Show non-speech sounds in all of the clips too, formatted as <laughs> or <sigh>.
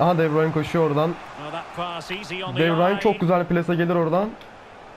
Aha De Bruyne koşuyor oradan. De Bruyne çok güzel plase gelir oradan.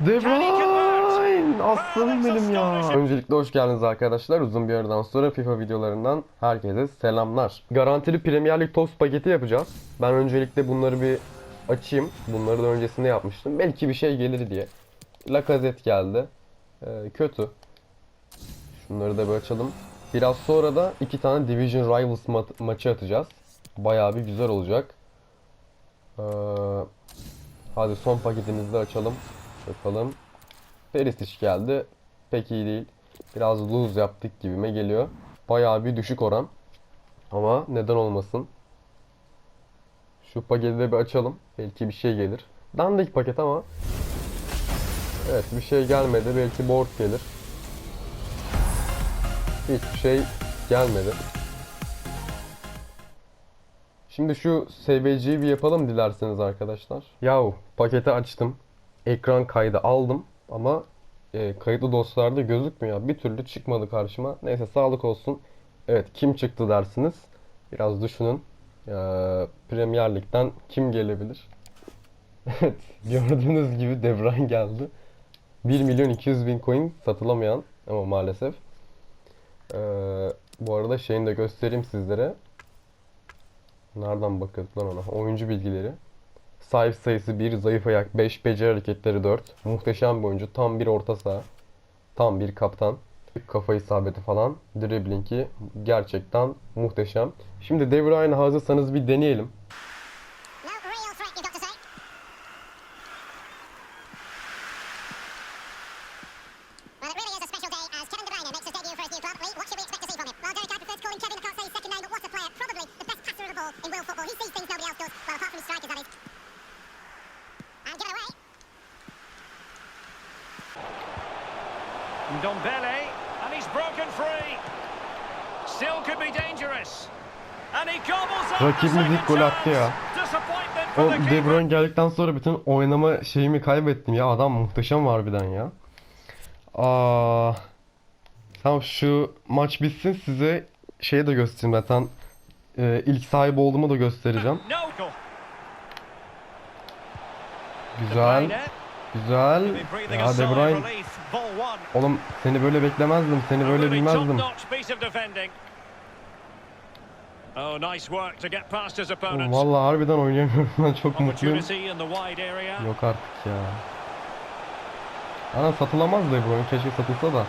De Bruyne aslanım benim ya. Öncelikle hoş geldiniz arkadaşlar. Uzun bir aradan sonra FIFA videolarından herkese selamlar. Garantili Premier Lig tost paketi yapacağız. Ben öncelikle bunları bir açayım. Bunları da öncesinde yapmıştım. Belki bir şey gelir diye. Lacazette geldi. Ee, kötü. Şunları da bir açalım. Biraz sonra da iki tane Division Rivals ma- maçı atacağız. Bayağı bir güzel olacak. Ee, hadi son paketimizi de açalım. Bakalım. Perisic geldi. Pek iyi değil. Biraz lose yaptık gibime geliyor. Bayağı bir düşük oran. Ama neden olmasın. Şu paketi de bir açalım. Belki bir şey gelir. Dandik paket ama. Evet bir şey gelmedi. Belki board gelir. Hiçbir şey gelmedi. Şimdi şu SVC'yi bir yapalım dilerseniz arkadaşlar. Yahu paketi açtım. Ekran kaydı aldım ama e, kayıtlı dosyalarda gözükmüyor. Bir türlü çıkmadı karşıma. Neyse sağlık olsun. Evet kim çıktı dersiniz. Biraz düşünün. Ee, Premier Lig'den kim gelebilir? <laughs> Evet gördüğünüz gibi De Bruyne geldi. 1 milyon 200 bin coin satılamayan ama maalesef. Ee, bu arada şeyini de göstereyim sizlere. Nereden bakıyorduk ona? Oyuncu bilgileri. Sahip sayısı 1, zayıf ayak 5, beceri hareketleri 4. Muhteşem bir oyuncu. Tam bir orta saha. Tam bir kaptan. Kafa isabeti falan. Dribblingi gerçekten muhteşem. Şimdi De Bruyne hazırsanız bir deneyelim. Ndombele, and he's broken free. Still could be dangerous. And he gobbles up Rakibimiz ilk gol attı ya. O De. Bruyne geldikten sonra bütün oynama şeyimi kaybettim ya. Adam muhteşem harbiden ya. Aa, tamam şu maç bitsin size şeyi de göstereyim zaten. Ee, ilk sahibi olduğumu da göstereceğim. Güzel. Güzel. Ya De Bruyne. Oğlum seni böyle beklemezdim. Seni böyle bilmezdim. Oh, nice work to get past his Oğlum, opponents. Vallahi harbiden oynayamıyorum. <laughs> Ben çok mutluyum. Yok artık ya. Ana satılamaz De Bruyne. Keşke satılsa da.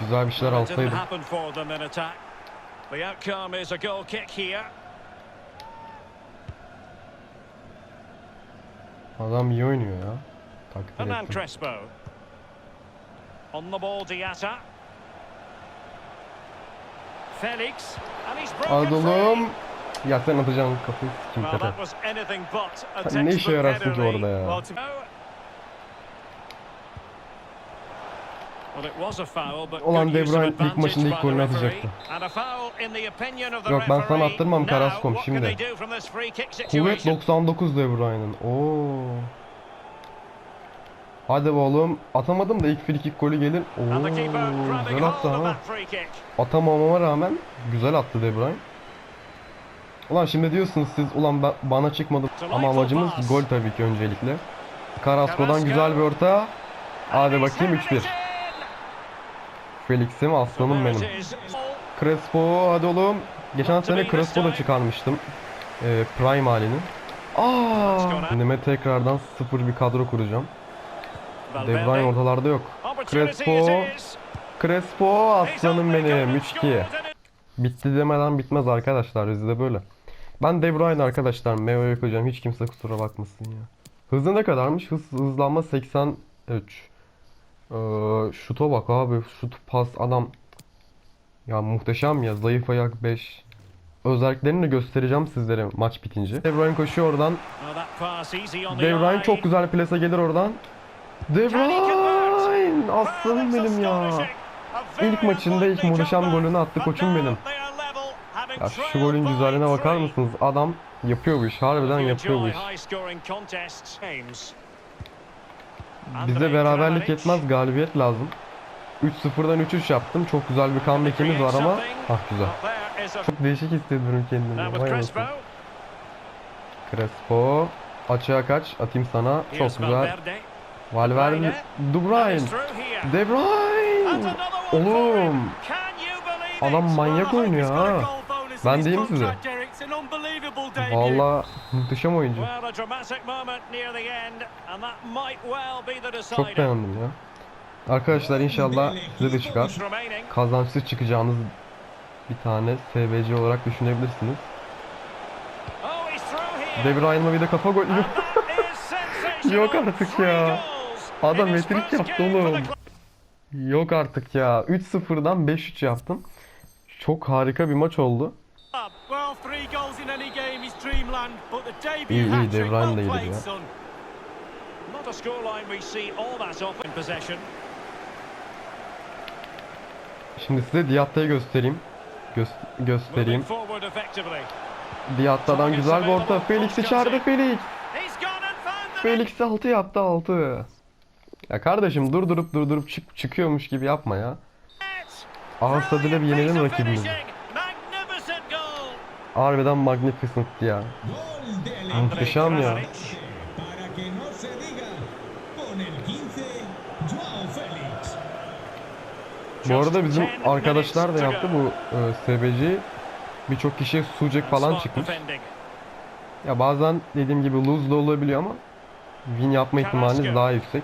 Güzel bir şeyler alsaydım. happen for them in attack. The outcome is a goal kick here. Adam iyi oynuyor ya. Takdir Hernan ettim. Crespo. On the ball, Diatta. Felix. And he's broken Hadi free. oğlum. Ya sen atacaksın kafayı sikim Well, Pepe. that was anything but a Sen ne işe textbook yararsın ki orada ya? Well, to- Well, it was a foul, but Ulan good De use of Bruyne ilk advantage maçında ilk by the golünü referee. atacaktı. And a foul in the opinion of the Yok, ben sana referee. attırmam Now, Carrasco'm, what can şimdi. they do from this free kick Kuvvet situation? 99 De Bruyne'ın. Oo. Hadi be oğlum. Atamadım da ilk free kick golü gelir. Oo. Güzel attı ha. Atamamama rağmen güzel attı De Bruyne. Ulan şimdi diyorsunuz siz ulan ba- bana çıkmadı ama amacımız gol tabii ki öncelikle. Carrasco'dan güzel bir orta. Hadi bakayım 3-1. Felix'im aslanım benim. Crespo hadi oğlum. Geçen sene Crespo da çıkarmıştım. Ee, Prime halini. Aa! Kendime tekrardan sıfır bir kadro kuracağım. De Bruyne ortalarda yok. Crespo. Crespo aslanım benim got 3-2. scored. Bitti demeden bitmez arkadaşlar bizde böyle. Ben De Bruyne arkadaşlar Meo'ya koyacağım hiç kimse kusura bakmasın ya. Hızı ne kadarmış? Hız, hızlanma 83. Ee, şuta bak abi şut pas adam. Ya muhteşem ya zayıf ayak 5. Özelliklerini de göstereceğim sizlere maç bitince. De Bruyne koşuyor oradan. De Bruyne çok güzel plase gelir oradan. De? Bruyne aslanım benim ya. İlk maçında ilk muhteşem golünü attı koçum benim. Ya şu golün güzelliğine bakar mısınız? Adam yapıyor bu iş. Harbiden yapıyor bu iş. Bize beraberlik yetmez galibiyet lazım. 3-0'dan 3-3 yaptım. Çok güzel bir comeback'imiz var ama. Ah güzel. Çok değişik hissediyorum kendimi. Vay anasını. Crespo. Açığa kaç. Atayım sana. Çok güzel. Valverde. De Bruyne. De Bruyne. Oğlum. Adam manyak oynuyor ha. Ben diyeyim size. Valla muhteşem oyuncu. Çok beğendim ya. Arkadaşlar inşallah size de çıkar. Kazançlı çıkacağınız bir tane SBC olarak düşünebilirsiniz. Oh. De Bruyne'la bir de kafa gol. And that is <laughs> sensational. Yok artık ya. Adam metrik yaptı oğlum. Yok artık ya. 3-0'dan 5-3 yaptım. Çok harika bir maç oldu. İyi, iyi, De Bruyne de iyiydi ya. Şimdi size Diatta'yı göstereyim. Gö- göstereyim. Diatta'dan güzel bir orta. Felix içeride Felix. Felix 6 yaptı 6. Ya kardeşim durdurup durdurup çık çıkıyormuş gibi yapma ya. Ağız tadıyla bir yenelim rakibimizi. Harbiden magnificent ya. Muhteşem ya. Kramaric. Para que no se diga, con el 15, Joao Félix. Bu arada bizim Just 10 arkadaşlar da yaptı bu e, SBC. Birçok kişiye sucuk falan çıkmış. Ya bazen dediğim gibi lose da olabiliyor ama win yapma ihtimaliniz daha yüksek.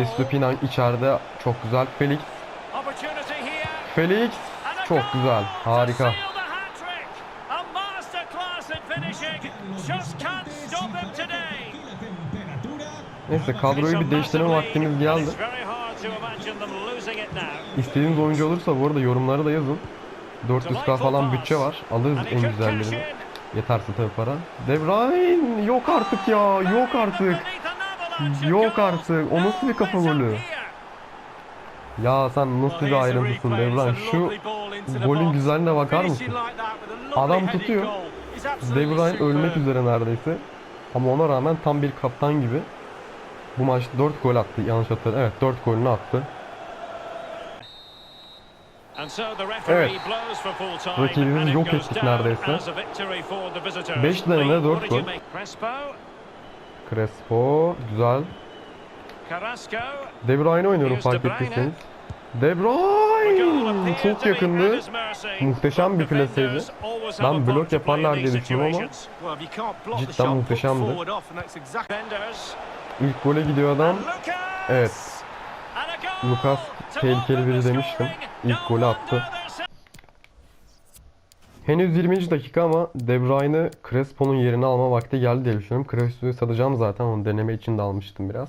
Estupinan içeride çok güzel. Felix. Felix çok güzel. Harika. Neyse kadroyu bir değiştirme vaktimiz geldi. İstediğiniz oyuncu olursa bu arada yorumlara da yazın. 400k falan bütçe var. Alırız en güzellerini. in. Yeterse tabii para. De Bruyne yok artık ya. Yok artık. Yok artık. O nasıl bir kafa golü? Ya sen nasıl bir ayrıntısın De Bruyne. Şu golün güzelliğine bakar mısın? Adam tutuyor. De ölmek üzere neredeyse. Ama ona rağmen tam bir kaptan gibi. Bu maç 4 gol attı yanlış hatırlamıyorum. Evet 4 golünü attı. Evet. Rakibimizi yok ettik neredeyse. as a victory for the visitors. Beş deneme, Lee, dört what did you gol. Crespo, güzel. De Bruyne oynuyorum fark ettiyseniz. De Bruyne çok yakındı. Muhteşem bir plaseydi. Ben blok yaparlar diye düşünüyorum ama. Cidden muhteşemdi. İlk gole gidiyor adam. Evet. Lucas tehlikeli biri demiştim. İlk golü attı. Henüz 20. dakika ama De Bruyne Crespo'nun yerini alma vakti geldi diye düşünüyorum. Crespo'yu satacağım zaten onu deneme için de almıştım biraz.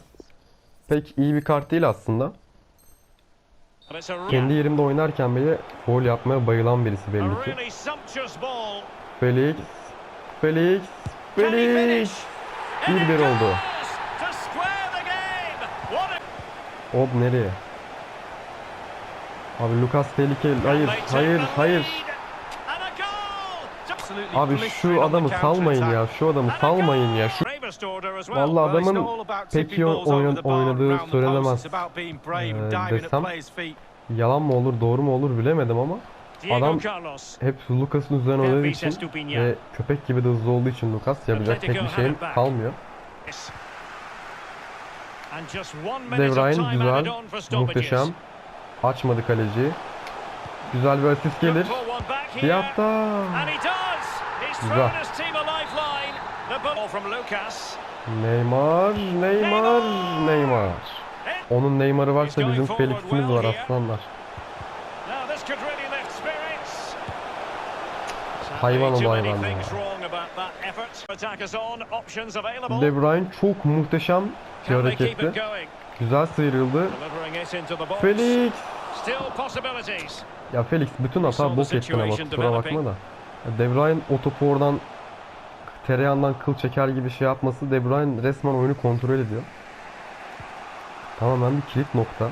Pek iyi bir kart değil aslında. Kendi yerimde oynarken bile gol yapmaya bayılan birisi belli ki. Felix. Felix. Felix. finish? And 1-1 it oldu. Hop nereye? Abi Lucas tehlikeli. Hayır, hayır, hayır. lead. And a goal. To- Abi şu adamı salmayın ya. Şu adamı salmayın ya. Şu. Vallahi adamın pek iyi oyna- oynadığı söylenemez. Ee, desem yalan mı olur, doğru mu olur bilemedim ama adam- hep Lucas'ın üzerine oynadığı için ve köpek gibi de hızlı olduğu için Lucas yapacak tek bir şeyim kalmıyor. And just one De minute of Bruyne time güzel, muhteşem. Açmadı kaleci. Güzel bir asist gelir. pull one back here. Diatta. And he does. He's Güzel. thrown his team a lifeline. The ball from Lucas. Neymar, Neymar, Neymar. Onun Neymar'ı varsa bizim Felix'imiz var aslanlar. Hayvan ol hayvan ya. De Bruyne çok muhteşem bir hareketti. Güzel sıyrıldı. Felix. Ya Felix bütün hata bok ettin ama kusura bakma da. De Bruyne o topu oradan tereyağından kıl çeker gibi şey yapması De Bruyne resmen oyunu kontrol ediyor. Tamamen bir kilit nokta.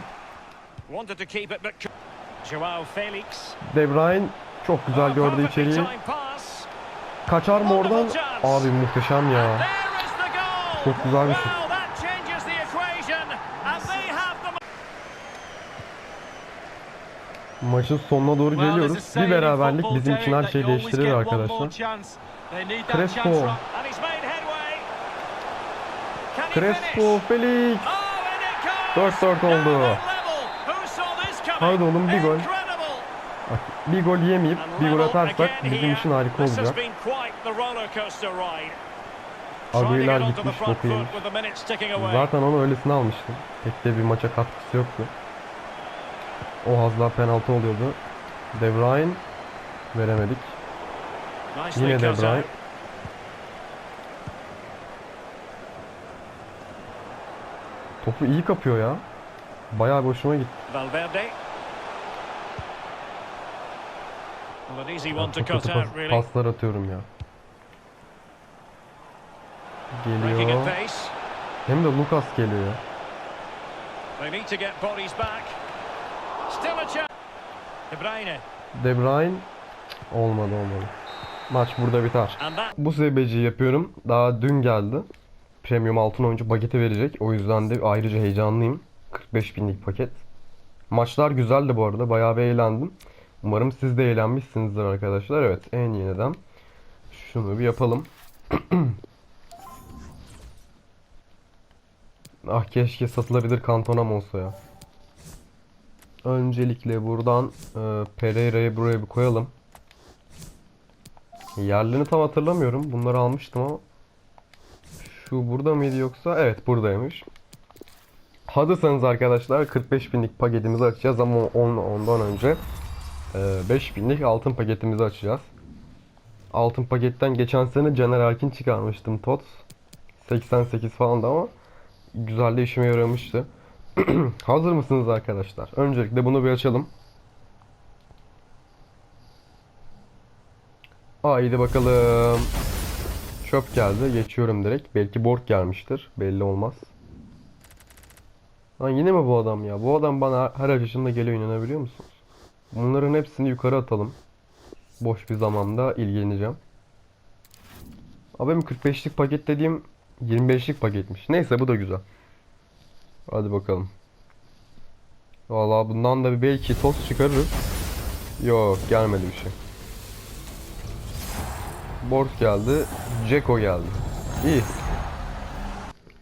De Bruyne çok güzel gördü içeriği. Kaçar mı oradan? Abi muhteşem ya. Çok güzel bir şut. Well, that changes the equation and they have the Maçın sonuna doğru geliyoruz. Bir beraberlik bizim için her şeyi değiştirir arkadaşlar. Crespo. Crespo, Felix. Oh, and it goes! 4-4 oldu. Haydi oğlum, bir gol. Bak, bir gol yemeyip bir gol atarsak bizim için harika olacak. the gitmiş yemiş. away. Zaten onu öylesine almıştım. Pek de bir maça katkısı yoktu. O az daha penaltı oluyordu. De Bruyne veremedik. Yine De Bruyne. Topu iyi kapıyor ya. Bayağı hoşuma gitti. Valverde. To Çok kötü pas- paslar atıyorum ya. Geliyor. Hem de Lucas geliyor ya. They need to get bodies back. De Bruyne. De Bruyne olmadı olmadı. Maç burada biter. Bu sebeciyi yapıyorum. Daha dün geldi. Premium altın oyuncu paketi verecek. O yüzden de ayrıca heyecanlıyım. 45 binlik paket. Maçlar güzeldi bu arada. Bayağı bir eğlendim. Umarım siz de eğlenmişsinizdir arkadaşlar. Evet en yeniden. Şunu bir yapalım. <clears throat> ah keşke satılabilir kantonam olsa ya. Öncelikle buradan e, Pereira'yı buraya bir koyalım. Yerlerini tam hatırlamıyorum. Bunları almıştım ama. Şu burada mıydı yoksa? Evet buradaymış. Hazırsanız arkadaşlar 45 binlik paketimizi açacağız ama on, ondan önce e, 5 binlik altın paketimizi açacağız. Altın paketten geçen sene Caner Erkin çıkarmıştım TOTS. 88 falan da ama güzel de işime yaramıştı. <clears throat> Hazır mısınız arkadaşlar? Öncelikle bunu bir açalım. Haydi bakalım. Çöp geldi. Geçiyorum direkt. Belki bork gelmiştir. Belli olmaz. Lan yine mi bu adam ya? Bu adam bana her açışında geliyor inanabiliyor musunuz? Bunların hepsini yukarı atalım. Boş bir zamanda ilgileneceğim. Abi benim 45'lik paket dediğim 25'lik paketmiş. Neyse bu da güzel. Hadi bakalım. Vallahi bundan da belki toz çıkarırız. Yok gelmedi bir şey. Bort geldi. Ceko geldi. İyi.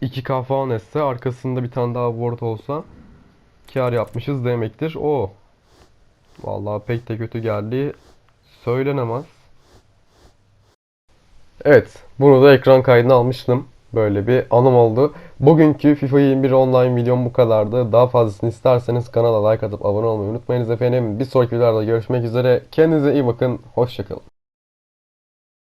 2K falan etse arkasında bir tane daha Ward olsa kar yapmışız demektir. O. Vallahi pek de kötü geldi. Söylenemez. Evet. Bunu da ekran kaydına almıştım. Böyle bir anım oldu. Bugünkü FIFA 21 online videom bu kadardı. Daha fazlasını isterseniz kanala like atıp abone olmayı unutmayınız efendim. Bir sonraki videoda görüşmek üzere. Kendinize iyi bakın. Hoşçakalın.